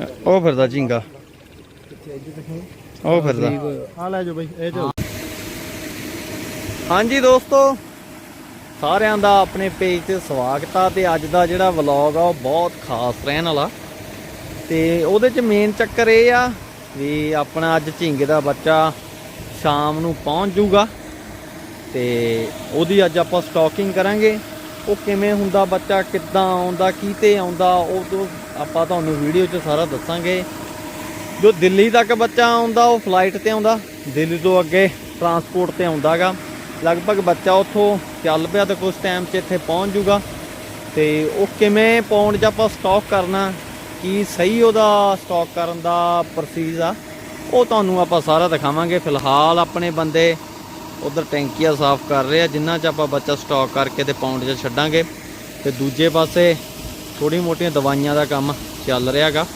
ਉਹ ਫਿਰਦਾ ਝਿੰਗਾ। ਉਹ ਫਿਰਦਾ। ਆ ਲੈ ਜਾਓ ਬਈ ਇਹ ਜੋ। ਹਾਂਜੀ ਦੋਸਤੋ ਸਾਰਿਆਂ ਦਾ ਆਪਣੇ ਪੇਜ ਤੇ ਸਵਾਗਤ ਆ ਤੇ ਅੱਜ ਦਾ ਜਿਹੜਾ ਵਲੌਗ ਆ ਉਹ ਬਹੁਤ ਖਾਸ ਰਹਿਣ ਵਾਲਾ। ਤੇ ਉਹਦੇ ਚ ਮੇਨ ਚੱਕਰ ਇਹ ਆ ਵੀ ਆਪਣਾ ਅੱਜ ਝਿੰਗੇ ਦਾ ਬੱਚਾ ਸ਼ਾਮ ਨੂੰ ਪਹੁੰਚ ਜਾਊਗਾ ਤੇ ਉਹਦੀ ਅੱਜ ਆਪਾਂ ਸਟਾਕਿੰਗ ਕਰਾਂਗੇ। ਉਹ ਕਿਵੇਂ ਹੁੰਦਾ, ਬੱਚਾ ਕਿੱਦਾਂ ਆਉਂਦਾ ਕੀਤੇ ਆਉਂਦਾ, ਉਹ ਤੋਂ ਆਪਾਂ ਤੁਹਾਨੂੰ ਵੀਡੀਓ 'ਚ ਸਾਰਾ ਦੱਸਾਂਗੇ। ਜੋ ਦਿੱਲੀ ਤੱਕ ਬੱਚਾ ਆਉਂਦਾ, ਉਹ ਫਲਾਈਟ ਤੇ ਆਉਂਦਾ, ਦਿੱਲੀ ਤੋਂ ਅੱਗੇ ਟਰਾਂਸਪੋਰਟ ਤੇ ਆਉਂਦਾਗਾ। ਲਗਭਗ ਬੱਚਾ ਉੱਥੋਂ ਚੱਲ ਪਿਆ ਤੇ ਕੁਝ ਟਾਈਮ 'ਚ ਇੱਥੇ ਪਹੁੰਚ ਜੂਗਾ। ਤੇ ਉਹ ਕਿਵੇਂ ਪਾਉਣ 'ਚ ਆਪਾਂ ਸਟਾਕ ਕਰਨਾ, ਕੀ ਸਹੀ ਉਹਦਾ ਸਟਾਕ ਕਰਨ ਦਾ ਪ੍ਰੋਸੀਜ ਆ, ਉਹ ਤੁਹਾਨੂੰ ਆਪਾਂ ਸਾਰਾ ਦਿਖਾਵਾਂਗੇ। ਫਿਲਹਾਲ ਆਪਣੇ ਬੰਦੇ ਉਧਰ ਟੈਂਕੀਆਂ ਸਾਫ਼ ਕਰ ਰਹੇ ਆ, ਜਿੰਨਾ 'ਚ ਆਪਾਂ ਬੱਚਾ ਸਟਾਕ ਕਰਕੇ ਤੇ ਪਾਉਂਡ 'ਚ ਛੱਡਾਂਗੇ। ਤੇ ਦੂਜੇ ਪਾਸੇ ਥੋੜੀ ਮੋਟੀਆਂ ਦਵਾਈਆਂ ਦਾ ਕੰਮ ਚੱਲ ਰਿਹਾਗਾ।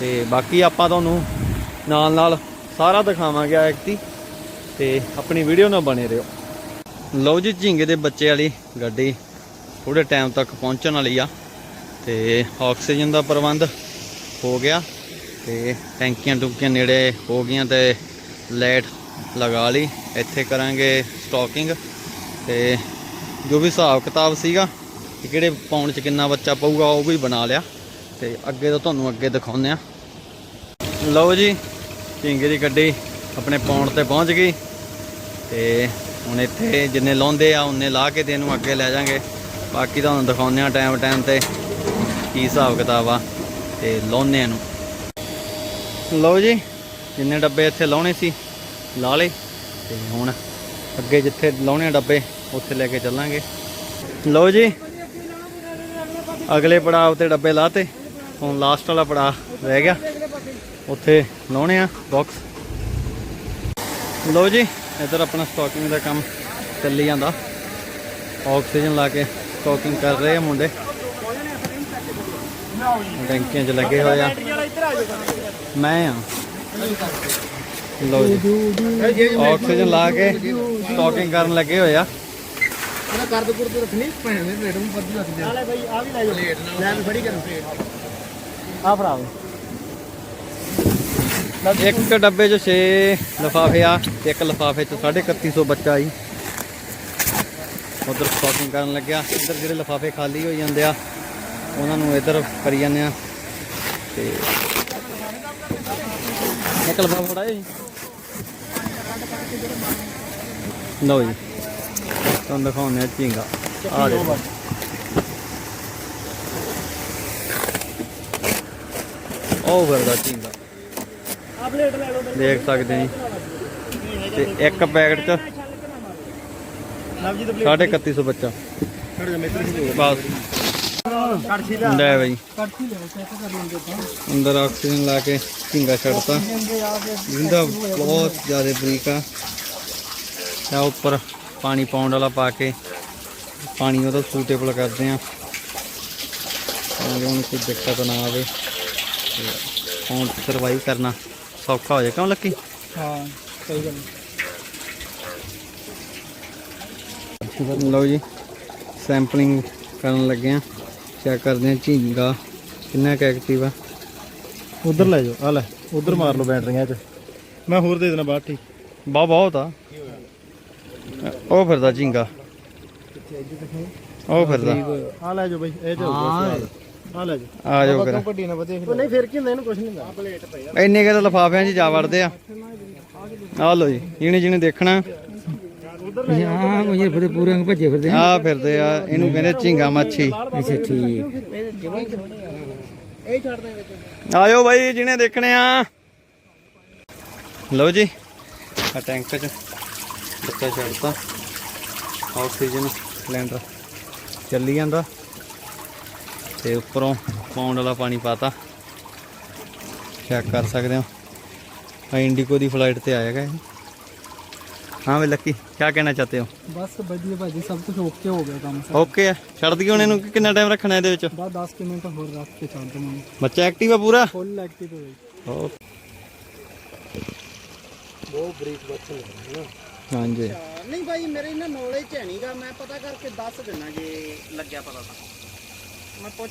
ਤੇ ਬਾਕੀ ਆਪਾਂ ਤੁਹਾਨੂੰ ਨਾਲ ਨਾਲ ਸਾਰਾ ਦਿਖਾਵਾਂਗੇ ਐਕਤੀ ਤੇ। ਆਪਣੀ ਵੀਡੀਓ ਨਾਲ ਬਣੇ ਰਹੋ। ਲਓ ਜੀ, ਝਿੰਗੇ ਦੇ ਬੱਚੇ ਵਾਲੀ ਗੱਡੀ ਥੋੜੇ ਟਾਈਮ ਤੱਕ ਪਹੁੰਚਣ ਵਾਲੀ ਆ। ਤੇ ਆਕਸੀਜਨ ਦਾ ਪ੍ਰਬੰਧ ਹੋ ਗਿਆ। ਤੇ ਟੈਂਕੀਆਂ ਟੁੰਕੀਆਂ ਨੇੜੇ ਹੋ ਗਈਆਂ ਤੇ ਲਾਈਟ ਲਗਾ ਲਈ। ਇੱਥੇ ਕਰਾਂਗੇ ਸਟਾਕਿੰਗ ਤੇ ਜੋ ਵੀ ਹਿਸਾਬ ਕਿਤਾਬ ਸੀਗਾ ਕਿਹੜੇ ਪਾਉਣ ਚ ਕਿੰਨਾ ਬੱਚਾ ਪਊਗਾ ਉਹ ਵੀ ਬਣਾ ਲਿਆ। ਤੇ ਅੱਗੇ ਤੋਂ ਤੁਹਾਨੂੰ ਅੱਗੇ ਦਿਖਾਉਂਦੇ ਆ ਲਓ ਜੀ, ਝਿੰਗੇ ਦੀ ਗੱਡੀ ਆਪਣੇ ਪੌਂਡ ਤੇ ਪਹੁੰਚ ਗਈ। ਤੇ ਹੁਣ ਇੱਥੇ ਜਿੰਨੇ ਲਾਉਂਦੇ ਆ, ਉਹਨੇ ਲਾ ਕੇ ਤੇ ਇਹਨੂੰ ਅੱਗੇ ਲੈ ਜਾਾਂਗੇ। ਬਾਕੀ ਤੁਹਾਨੂੰ ਦਿਖਾਉਂਦੇ ਆ ਟਾਈਮ ਟਾਈਮ ਤੇ ਕੀ ਹਿਸਾਬ ਕਿਤਾਬ ਆ ਤੇ ਲਾਉਂਦੇ ਆ ਨੂੰ ਲਓ ਜੀ, ਜਿੰਨੇ ਡੱਬੇ ਇੱਥੇ ਲਾਉਣੇ ਸੀ ਲਾ ਲਏ। ਤੇ ਹੁਣ ਅੱਗੇ ਜਿੱਥੇ ਲਾਉਣੇ ਆ ਡੱਬੇ, ਉੱਥੇ ਲੈ ਕੇ ਚੱਲਾਂਗੇ। ਲਓ ਜੀ, ਅਗਲੇ ਪੜਾਅ ਤੇ ਡੱਬੇ ਲਾਤੇ। ਹੁਣ ਲਾਸਟ ਵਾਲਾ ਪੜਾਅ ਰਹਿ ਗਿਆ। ਉੱਥੇ ਲਾਉਣੇ ਆ ਬਾਕਸ ਲਓ ਜੀ, ਇੱਧਰ ਆਪਣਾ ਸਟਾਕਿੰਗ ਦਾ ਕੰਮ ਚੱਲੀ ਜਾਂਦਾ। ਆਕਸੀਜਨ ਲਾ ਕੇ ਸਟਾਕਿੰਗ ਕਰ ਰਹੇ ਆ ਮੁੰਡੇ। ਟੈਂਕੀਆਂ 'ਚ ਲੱਗੇ ਹੋਏ ਆ। ਮੈਂ ਆ। ਲਓ ਜੀ। ਆਕਸੀਜਨ ਲਾ ਕੇ ਸਟਾਕਿੰਗ ਕਰਨ ਲੱਗੇ ਹੋਏ ਆ। ਇਹਦਾ ਕਰਦ ਕੁਰਦ ਰੱਖਣੀ ਭੈਣ ਦੇ ਰੇਟ ਨੂੰ ਵੱਧ ਰੱਖਦੇ ਆ ਲੈ ਬਈ ਆ ਵੀ ਲੈ ਜਾਓ। ਲੈ ਫੜੀ ਕਰ। ਆ ਫੜਾ ਇੱਕ ਡੱਬੇ 'ਚ 6 ਲਫਾਫੇ ਆ ਇੱਕ ਲਫਾਫੇ 'ਚ 3150 ਬੱਚਾ ਆਈ ਉਧਰ ਸਟਾਕਿੰਗ ਕਰਨ ਲੱਗਿਆ। ਇੱਧਰ ਜਿਹੜੇ ਲਫਾਫੇ ਖਾਲੀ ਹੋਈ ਜਾਂਦੇ ਆ ਉਹਨਾਂ ਨੂੰ ਇੱਧਰ ਕਰੀ ਜਾਂਦੇ ਆ। ਤੇ ਇੱਕ ਲਫਾਫਾ ਫੜਾਏ ਜੀ। ਲਓ ਜੀ। ਤੁਹਾਨੂੰ ਦਿਖਾਉਂਦੇ ਆ ਝੀਂਗਾ। ਆ ਦੇਖੋ। ਉਹ ਵਰਦਾ ਝੀਂਗਾ। ਆ ਪਲੇਟ ਲੈ ਲਓ ਦੇਖ ਸਕਦੇ ਜੀ। ਤੇ ਇੱਕ ਪੈਕਟ ਚ ਨਵਜੀ ਦਾ 3150 ਬੱਚਾ। ਬਸ। ਲੈ ਬਈ ਅੰਦਰ ਆਕਸੀਜਨ ਲਾ ਕੇ ਝਿੰਗਾ ਛੱਡਤਾ। ਜਿੰਦਾ ਬਹੁਤ ਜ਼ਿਆਦਾ ਬਰੀਕ ਆ। ਆ ਉੱਪਰ ਪਾਣੀ ਪਾਉਣ ਵਾਲਾ ਪਾ ਕੇ ਪਾਣੀ ਉਹਦਾ ਸੂਟੇਬਲ ਕਰਦੇ ਆ। ਤਾਂ ਕਿ ਉਹਨੂੰ ਕੋਈ ਦਿੱਕਤ ਨਾ ਆਵੇ। ਹੁਣ ਸਰਵਾਈਵ ਕਰਨਾ ਸੌਖਾ ਹੋ ਜਾਏ। ਕਿਉਂ ਲੱਕੀ? ਹਾਂ ਸਹੀ ਗੱਲ। ਲਓ ਜੀ ਸੈਂਪਲਿੰਗ ਕਰਨ ਲੱਗੇ ਆ। ਚੈੱਕ ਕਰਦੇ ਆ? ਝੀਂਗਾ। ਕਿੰਨਾ ਕੁ ਐਕਟਿਵ ਆ? ਉਧਰ ਲੈ ਜਾਓ ਆ ਲੈ ਉਧਰ ਮਾਰ ਲਓ ਬੈਟਰੀਆਂ 'ਚ। ਮੈਂ ਹੋਰ ਦੇ ਦੇਣਾ ਬਾਅਦ ਠੀਕ। ਬਾ ਬਹੁਤ ਆ। ਉਹ ਫਿਰਦਾ ਝੀਂਗਾ। ਉਹ ਫਿਰਦਾ। ਆ ਲੈ ਜਾਓ ਬਈ ਇਹ ਆ ਲੈ ਜਾਓ। ਆ ਜਾਓ ਕਰ ਵੱਡੀ ਨਾ ਵਧੇ ਨਹੀਂ ਫਿਰ ਕੀ ਹੁੰਦਾ ਇਹਨੂੰ ਕੁਝ ਨਹੀਂ ਹੁੰਦਾ। ਪਲੇਟ ਪਈ ਇੰਨੇ ਕਿ ਲਫਾਫਿਆਂ 'ਚ ਜਾ ਵੜਦੇ ਆ। ਆ ਲਓ ਜੀ ਜਿਹਨੇ ਜਿਹਨੇ ਦੇਖਣਾ। ਹਾਂ ਮੁਝੇ ਫਿਰ ਪੂਰੇ ਨੂੰ ਭੱਜੇ ਫਿਰਦੇ ਆ। ਫਿਰਦੇ ਆ ਇਹਨੂੰ ਕਹਿੰਦੇ ਝੀਂਗਾ ਮੱਛੀ। ਅੱਛਾ ਠੀਕ। ਆਇਓ ਬਾਈ ਜਿਹਨੇ ਦੇਖਣੇ ਆ। ਲਓ ਜੀ ਆ ਟੈਂਕ 'ਚ ਬੱਚਾ ਛੱਡਤਾ। ਆਕਸੀਜਨ ਸਿਲੰਡਰ ਚੱਲੀ ਜਾਂਦਾ। ਤੇ ਉੱਪਰੋਂ ਪਾਉਣ ਵਾਲਾ ਪਾਣੀ ਪਾਤਾ। ਚੈੱਕ ਕਰ ਸਕਦੇ ਹੋ। ਆ ਇੰਡੀਗੋ ਦੀ ਫਲਾਈਟ ਤੇ ਆਏਗਾ ਇਹ। ਹਾਂ ਵੇ ਲੱਕੀ ਕੀ ਕਹਿਣਾ ਚਾਹਤੇ ਹੋ? ਬਸ ਵਧੀਆ ਭਾਜੀ ਸਭ ਕੁਝ ਓਕੇ ਹੋ ਗਿਆ ਕੰਮ ਓਕੇ ਆ? ਛੱਡ ਦਈਏ ਹੁਣ ਇਹਨੂੰ ਕਿ ਕਿੰਨਾ ਟਾਈਮ ਰੱਖਣਾ ਇਹਦੇ ਵਿੱਚ? ਬਸ 10 ਕਿ ਮਿੰਟ ਹੋਰ ਰੱਖ ਕੇ ਛੱਡ ਦਵਾਂਗੇ ਬੱਚਾ ਐਕਟਿਵ ਆ ਪੂਰਾ? ਫੁੱਲ ਐਕਟਿਵ ਹੋਈ ਓ ਬਹੁਤ ਬਰੀਕ ਬੱਚੇ ਨਾ। ਹਾਂਜੀ। ਨਹੀਂ ਭਾਈ ਮੇਰੇ ਇਹਨਾਂ ਨੌਲੇਜ ਹੈ ਨਹੀਂਗਾ ਮੈਂ ਪਤਾ ਕਰਕੇ ਦੱਸ ਦਿੰਦਾ ਜੇ ਲੱਗਿਆ ਪਤਾ ਤਾਂ। ਮੈਂ ਪੁੱਛ